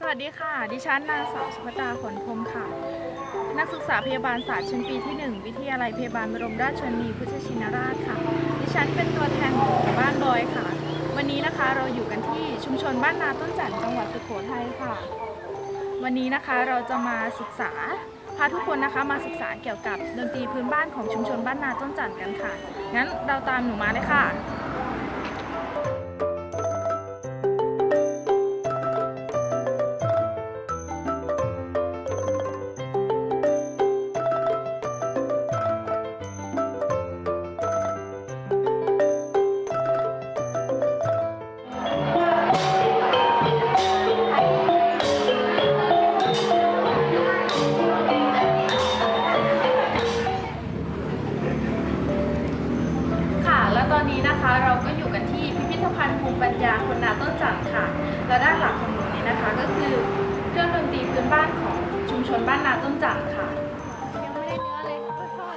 สวัสดีค่ะ ดิฉันนางสาวสุภตาผลพรมค่ะ นักศึกษาพยาบาลศาสตร์ชั้นปีที่ 1 วิทยาลัยพยาบาลบรมราชชนนีพุทธชินราชค่ะ ดิฉันเป็นตัวแทนของหมู่บ้านบอยค่ะ วันนี้นะคะเราอยู่กันที่ชุมชนบ้านนาต้นจันทร์จังหวัดสุโขทัยค่ะ วันนี้นะคะเราจะมาศึกษาพาทุกคนนะคะมาศึกษาเกี่ยวกับดนตรีพื้นบ้านของชุมชนบ้านนาต้นจันทร์กันค่ะ งั้นเราตามหนูมาเลยค่ะ และด้านหลังของหนูนี้นะคะ ก็คือเครื่องดนตรีพื้นบ้านของชุมชนบ้านนาต้นจันทร์ค่ะยังไม่ได้เนื้อเลยขอโทษ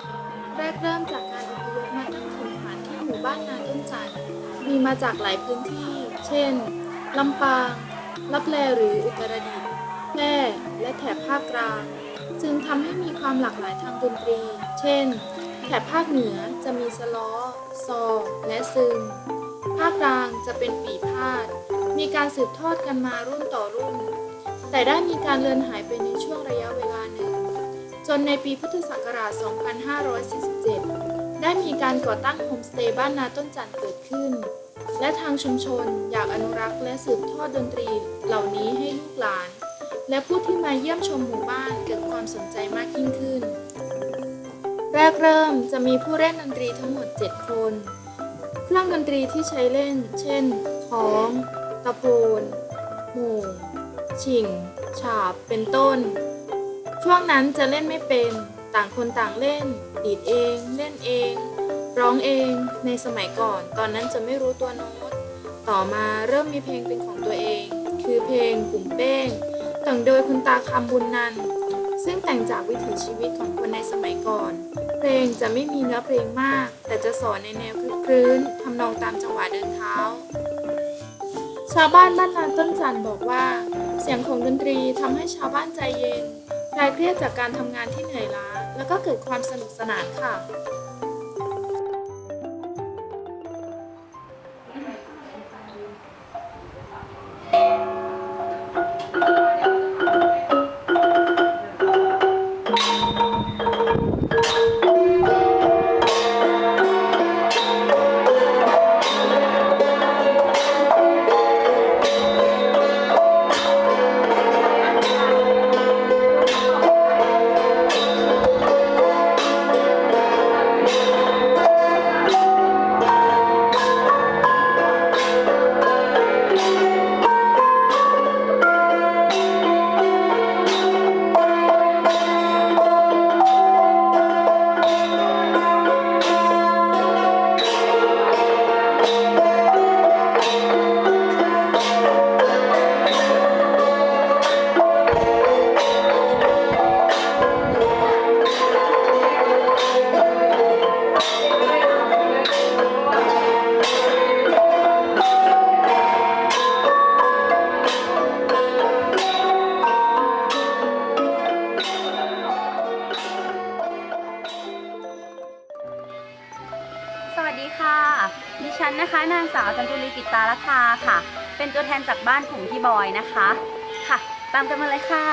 แรกเริ่มจากการอพยพมาตั้งถิ่นฐานที่หมู่บ้านนาต้นจันทร์มีมาจากหลายพื้นที่ เช่นลำปางลับแลหรืออุตรดิตถ์แพร่และแถบภาคกลางจึงทำให้มีความหลากหลายทางดนตรี เช่น แถบภาคเหนือจะมีสล้อ ซอ และซึง ภาคกลางจะเป็นปีพาด มีการสืบทอดกันมารุ่นต่อรุ่น แต่ได้มีการเลือนหายไปในช่วงระยะเวลาหนึ่ง จนในปีพุทธศักราช 2547 ได้มีการก่อตั้งโฮมสเตย์บ้านนาต้นจันทร์เกิดขึ้น และทางชุมชนอยากอนุรักษ์และสืบทอดดนตรีเหล่านี้ให้ลูกหลาน และผู้ที่มาเยี่ยมชมหมู่บ้านเกิดความสนใจมากยิ่งขึ้น แรกเริ่มจะมีผู้เล่นดนตรีทั้งหมด 7 คน เครื่องดนตรีที่ใช้เล่น เช่น ของ ตะโพนหม่งฉิง ฉาบ เป็นต้น ช่วงนั้นจะเล่นไม่เป็น ต่างคนต่างเล่น ดีดเอง เล่นเอง ร้องเอง ในสมัยก่อน ตอนนั้นจะไม่รู้ตัวโน้ต ต่อมาเริ่มมีเพลงเป็นของตัวเอง คือเพลงกลุ่มเป้ง แต่งโดยคุณตาคำบุญนันซึ่งแต่งจากวิถีชีวิตของคนในสมัยก่อน เพลงจะไม่มีเนื้อเพลงมาก แต่จะสอนในแนวคลื้นทำนองตามจังหวะเดินเท้า ชาวบ้านบ้านนาต้นจันทร์บอกว่า เสียงของดนตรีทำให้ชาวบ้านใจเย็นคลายเครียดจากการทำงานที่เหนื่อยล้า แล้วก็เกิดความสนุกสนานค่ะ นะคะ นางสาวจันทุรีกิตตาลทาค่ะ เป็นตัวแทนจากบ้านกลุ่มพี่บอยนะคะ ค่ะ ตามกันมาเลยค่ะ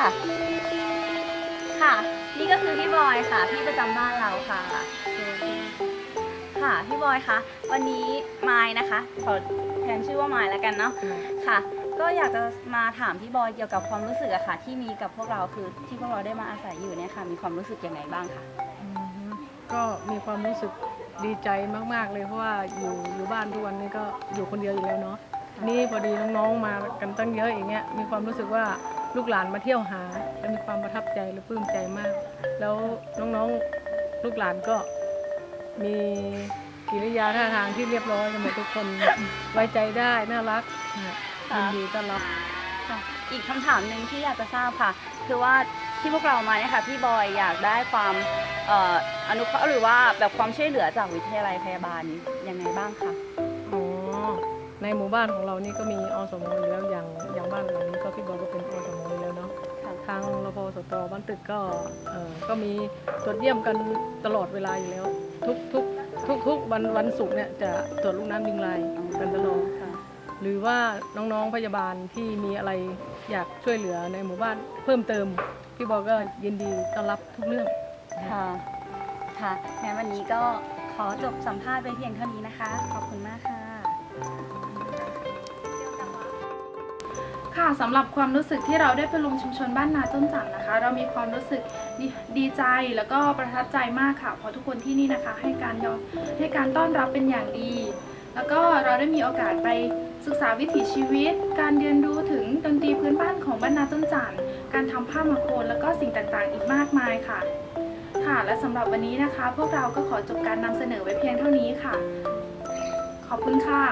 ค่ะ นี่ก็คือพี่บอยค่ะ พี่ประจำบ้านเราค่ะ ค่ะ พี่บอยคะ วันนี้ไม้นะคะ ขอแทนชื่อว่าไม้แล้วกันเนาะ ค่ะ ก็อยากจะมาถามพี่บอยเกี่ยวกับความรู้สึกอะค่ะ ที่มีกับพวกเราคือที่พวกเราได้มาอาศัยอยู่เนี่ยค่ะ มีความรู้สึกยังไงบ้างคะ ก็มีความรู้สึก ดีใจมาก ๆ เลยเพราะว่าอยู่อยู่บ้านทุกวันนี้ก็อยู่คนเดียวอยู่แล้วเนาะนี่พอดีน้องๆมากันตั้งเยอะอย่างเงี้ยมีความรู้สึกว่าลูกหลานมาเที่ยวหาและมีความประทับใจและปลื้มใจมาก แล้วน้องๆลูกหลานก็มีกิริยาท่าทางที่เรียบร้อยกันหมดทุกคนไว้ใจได้น่ารักนะยินดีต้อนรับ ค่ะอีกคำถามหนึ่งที่อยากจะทราบค่ะ คือว่า ที่พวกเรามาเนี่ยค่ะพี่บอยอยากได้ความเอ่ออนุเคราะห์หรือว่าแบบความช่วยเหลือจากวิทยาลัยพยาบาลยังไงบ้างคะอ๋อในหมู่บ้านของเรานี่ก็มีอสมอยู่แล้วอย่างอย่างบ้านหลังนี้ก็พี่บอยก็เป็นอสมอยู่แล้วเนาะค่ะทางรพสตบ้านตึกก็เออก็มีตรวจเยี่ยมกันตลอดเวลาอยู่แล้ว ทุกทุกทุกทุกวันวันศุกร์เนี่ยจะตรวจลูกน้ำยิงลายกันตลอดค่ะ หรือว่าน้องๆพยาบาลที่มีอะไรอยากช่วยเหลือในหมู่บ้านเพิ่มเติม พี่บอยก็ยินดีต้อนรับทุกเรื่องค่ะ ค่ะงั้นวันนี้ก็ขอจบสัมภาษณ์ไปเพียงเท่านี้นะคะ ขอบคุณมากค่ะ ค่ะสำหรับความรู้สึกที่เราได้ไปลงชุมชนบ้านนาต้นจันทร์นะคะ เรามีความรู้สึกดีดีใจแล้วก็ประทับใจมากค่ะเพราะทุกคนที่นี่นะคะ ให้การยอมให้การต้อนรับเป็นอย่างดี แล้วก็เราได้มีโอกาสไปศึกษาวิถีชีวิต การเรียนรู้ถึงดนตรีพื้นบ้านของบ้านนาต้นจันทร์การทำผ้ามาโคนแล้วก็สิ่งต่างๆ อีกมากมายค่ะ ค่ะและสำหรับวันนี้นะคะ พวกเราก็ขอจบการนำเสนอไว้เพียงเท่านี้ค่ะ ขอบคุณค่ะ